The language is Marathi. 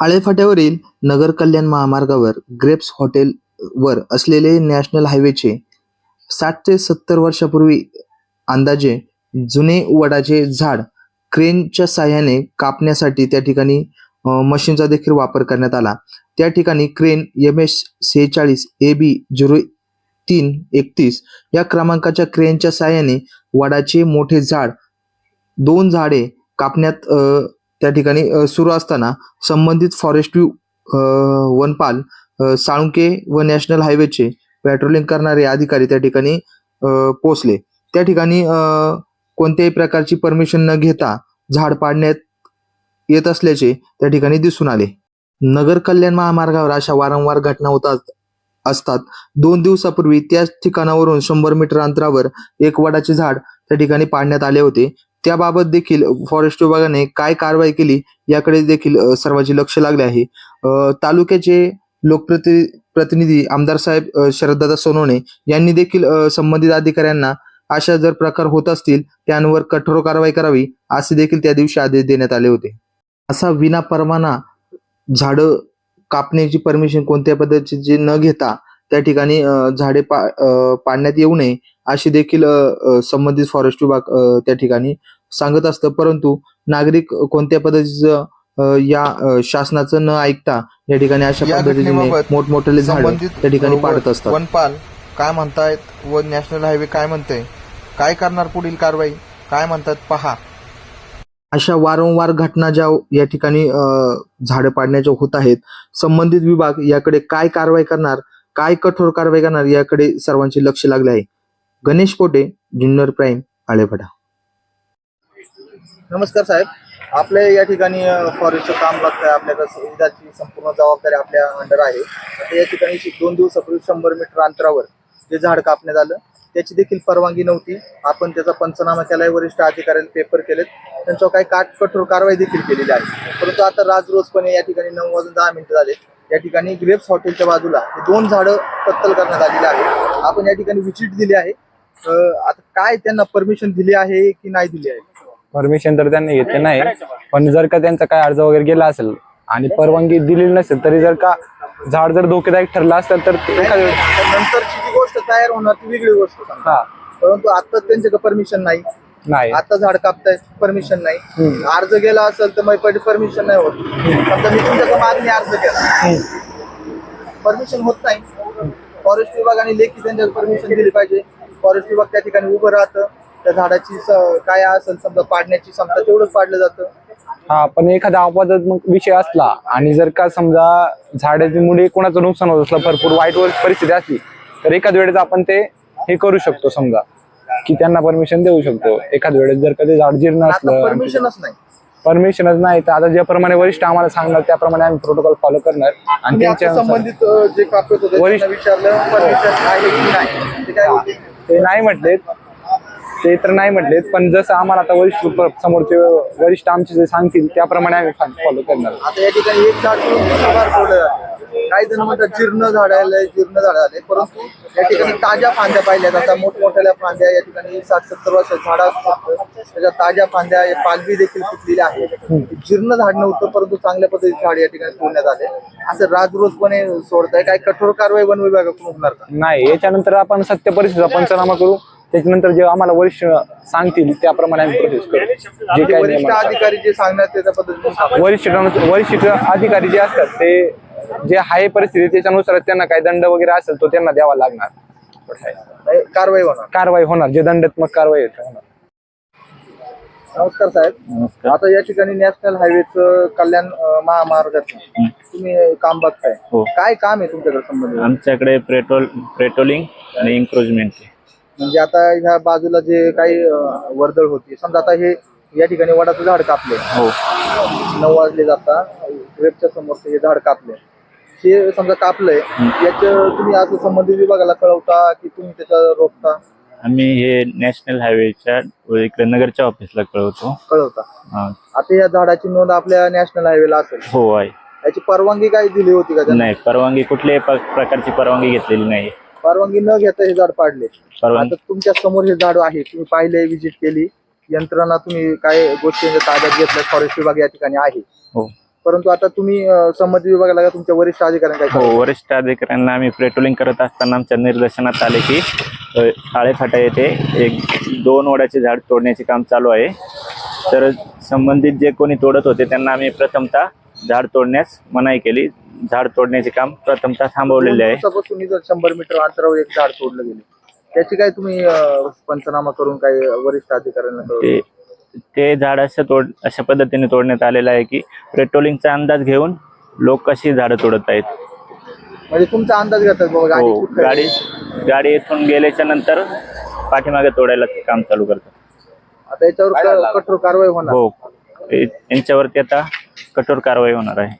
आळेफाट्यावरील नगर कल्याण महामार्गावर ग्रेप्स हॉटेल वर असलेले नॅशनल हायवेचे साठ ते सत्तर वर्षापूर्वी अंदाजे जुने वडाचे झाड क्रेनच्या साह्याने कापण्यासाठी त्या ठिकाणी मशीनचा देखील वापर करण्यात आला. त्या ठिकाणी क्रेन एम एस सेहेचाळीस ए बी झिरो तीन एकतीस या क्रमांकाच्या क्रेनच्या साह्याने वडाचे मोठे झाड दोन झाडे कापण्यात त्या ठिकाणी सुरू असताना संबंधित फॉरेस्ट वनपाल साळुंके व नॅशनल हायवेचे पेट्रोलिंग करणारे अधिकारी त्या ठिकाणी पोचले त्या ठिकाणी अ, कोणत्याही प्रकारची परमिशन न घेता झाड पाडण्यात येत असल्याचे त्या ठिकाणी दिसून आले. नगर कल्याण महामार्गावर अशा वारंवार घटना होतात असतात. दोन दिवसापूर्वी त्याच ठिकाणावरून शंभर मीटर अंतरावर एक वडाचे झाड त्या ठिकाणी पाडण्यात आले होते. त्याबाबत देखील फॉरेस्ट विभागाने काय कारवाई केली याकडे देखील सर्वांचे लक्ष लागले आहे. तालुक्याचे लोकप्रति प्रतिनिधी आमदार साहेब शरददादा सोनवणे यांनी देखील संबंधित अधिकाऱ्यांना अशा जर प्रकार होत असतील त्यांवर कठोर कारवाई करावी असे देखील त्या दिवशी आदेश देण्यात आले होते. असा विना परवाना झाडं कापण्याची परमिशन कोणत्या पद्धतीची न घेता त्या ठिकाणी झाडे पा पाडण्यात येऊ नये अशी देखील संबंधित फॉरेस्ट विभाग त्या ठिकाणी सांगत असतं. परंतु नागरिक कोणत्या पद्धतीचं या शासनाचं न ऐकता या ठिकाणी अशा पद्धतीने मोठमोठे झाड त्या ठिकाणी पाडत असतात. वनपाल काय म्हणतायत व नॅशनल हायवे काय म्हणतंय काय करणार पुढील कारवाई? काय म्हणतात? पहा. अशा वारंवार घटना ज्या या ठिकाणी झाडं पाडण्याच्या होत आहेत संबंधित विभाग याकडे काय कारवाई करणार काय कठोर कारवाई करणार याकडे सर्वांचे लक्ष लागले आहे. गणेश पोटे जुन्नर प्राईम आळेफाटा नमस्कार साहेब. आपल्या या ठिकाणी फॉरेस्टचं काम लागतं आपल्याला सुविधाची संपूर्ण जबाबदारी आपल्या अंडर आहे. या ठिकाणी दोन दिवसापूर्वी शंभर मीटर अंतरावर जे झाड कापण्यात आलं त्याची देखील परवानगी नव्हती. आपण त्याचा पंचनामा केलाय वरिष्ठ अधिकाऱ्यांनी पेपर केलेत. त्यांच्यावर काही काट कठोर कारवाई देखील केलेली आहे. परंतु आता राजरोजपणे या ठिकाणी नऊ वाजून दहा मिनिटं झाले. या ठिकाणी ग्रेप्स हॉटेलच्या बाजूला हे दोन झाडं कत्तल करण्यात आलेली आहे. आपण या ठिकाणी विजिट दिली आहे. आता काय त्यांना परमिशन दिली आहे की नाही दिली आहे? परमिशन तर त्यांनी घेतले नाही. पण जर का त्यांचा काय अर्ज वगैरे गेला असेल आणि परवानगी दिलेली नसेल तरी जर का झाड जर धोकेदायक ठरलं असेल तर ते एखाद्या वेळेस- तर नंतरची जी गोष्ट तयार होणार ती वेगळी गोष्ट. हा. परंतु आता त्यांच्याकडे परमिशन नाही. नाही. आता झाड कापताय परमिशन नाही. हम्म. अर्ज गेला असेल तर मग पहिले परमिशन नाही होत. समजा मी तुमच्याकडे मागणी अर्ज केला. परमिशन होत नाही. फॉरेस्ट विभागाने लेखी त्यांच्याकडे परमिशन दिली पाहिजे. फॉरेस्ट विभाग त्या ठिकाणी उभं राहतं. त्या झाडाची काय असेल समजा पाडण्याची क्षमता तेवढंच पाडलं जातं. हा पण एखादा अपवादात्मक विषय असला आणि जर का समजा झाडामुळे कोणाचं नुकसान होत असलं भरपूर वाईट वर- परिस्थिती असली तर एखाद वेळेस आपण ते हे करू शकतो समजा की त्यांना परमिशन देऊ शकतो. एखाद वेळेस जर का ते झाड जीर्ण असलं परमिशनच नाही. परमिशनच नाही. तर आता ज्याप्रमाणे वरिष्ठ आम्हाला सांगणार त्याप्रमाणे आम्ही प्रोटोकॉल फॉलो करणार. आणि त्यांच्या संबंधित जे होते वरिष्ठ- विचारलं परमिशन आहे की नाही? ते काय होते? ते नाही म्हटलेत. ते तर नाही म्हटलेत पण जसं आम्हाला आता वरिष्ठ समोरचे वरिष्ठ आमचे जे सांगतील त्याप्रमाणे आम्ही फॉलो करणार. आता या ठिकाणी एक झाड. काही जण म्हणतात जीर्ण झाड आले जीर्ण झाड आले परंतु या ठिकाणी ताज्या फांद्या पाहिल्यात. आता मोठमोठ्या फांद्या या ठिकाणी साठ सत्तर वर्ष झाड असू शकतं. त्याच्या ताज्या फांद्या पालवी देखील सुटलेल्या आहेत जीर्ण झाड नव्हतं परंतु चांगल्या पद्धतीचे झाड या ठिकाणी तोडण्यात आले. असं राजरोजपणे सोडताय. काय कठोर कारवाई वन विभागाकडून होणार नाही याच्यानंतर आपण सत्य परिस्थितीचा पंचनामा करू. त्याच्यानंतर जे आम्हाला वरिष्ठ सांगतील त्याप्रमाणे आम्ही प्रोसेस करू. जे काही वरिष्ठ. अधिकारी जे सांगण्यात त्याच्या पद्धतीने सांगा. वरिष्ठ वरिष्ठ अधिकारी जे असतात ते जे आहे परिस्थिती त्याच्यानुसार त्यांना काही दंड वगैरे असेल तो त्यांना द्यावा लागणार. कारवाई होणार. कारवाई होणार जे दंडात्मक कारवाई होणार. नमस्कार साहेब. आता या ठिकाणी नॅशनल हायवेचं कल्याण अं, महामार्गाचं तुम्ही काम बघताय. हो. काय काम आहे तुमच्याकडे संबंधित? आमच्याकडे पेट्रोल पेट्रोलिंग आणि एन्क्रोचमेंट म्हणजे आता ह्या बाजूला जे काही अं, वर्दळ होती समजा आता हे या ठिकाणी वडाचं झाड कापले. हो. नऊ वाजले जाता ग्रेपच्या समोरचं हे झाड कापले. हे समजा कापलंय याचं तुम्ही असं संबंधित विभागाला कळवता की तुम्ही त्याचा रोखता? आम्ही हे नॅशनल हायवेच्या इकडे नगरच्या ऑफिसला कळवतो. कळवता. हा. आता या झाडाची नोंद आपल्या नॅशनल हायवेला असेल. हो आहे. याची परवानगी काय दिली होती का त्यांना? नाही परवानगी कुठल्याही प- प्रकारची परवानगी घेतलेली नाही. परवानगी न घेता हे झाड पाडले. आता तुमच्यासमोर हे झाड आहे. तुम्ही पाहिले विजिट केली. यंत्रणा तुम्ही काय गोष्टी ताब्यात घेतल्या फॉरेस्ट विभाग या ठिकाणी आहे. हो. परंतु आता तुम्ही संबंधित विभागाला तुमच्या वरिष्ठ अधिकाऱ्यांना काय हो वरिष्ठ अधिकाऱ्यांना आम्ही पेट्रोलिंग करत असताना आमच्या निर्देशनात आले की अ, आळेफाटा येथे एक दोन वडाचे झाड तोडण्याचे काम चालू आहे. तर संबंधित जे कोणी तोडत होते त्यांना आम्ही प्रथमतः झाड तोडण्यास मनाई केली. झाड तोडण्याचे काम प्रथमतः थांबवलेले आहे. दिवसापासून जर शंभर मीटर अंतरावर एक झाड तोडलं गेले त्याची काय तुम्ही अं, पंचनामा करून काही वरिष्ठ अधिकाऱ्यांना कळवलं? ते ते झाड असं तोड अशा पद्धतीने तोडण्यात आलेलं आहे की पेट्रोलिंगचा अंदाज घेऊन लोक कशी झाडं तोडत आहेत. म्हणजे तुमचा अंदाज घेतात बाबा गाडी हो कुठं आहे? गाडी गाडी येथून गेल्याच्यानंतर पाठीमागे तोडायला काम चालू करतात. आता याच्यावर क- कठोर कारवाई होणार. हो यांच्यावरती आता कठोर कारवाई होणार आहे.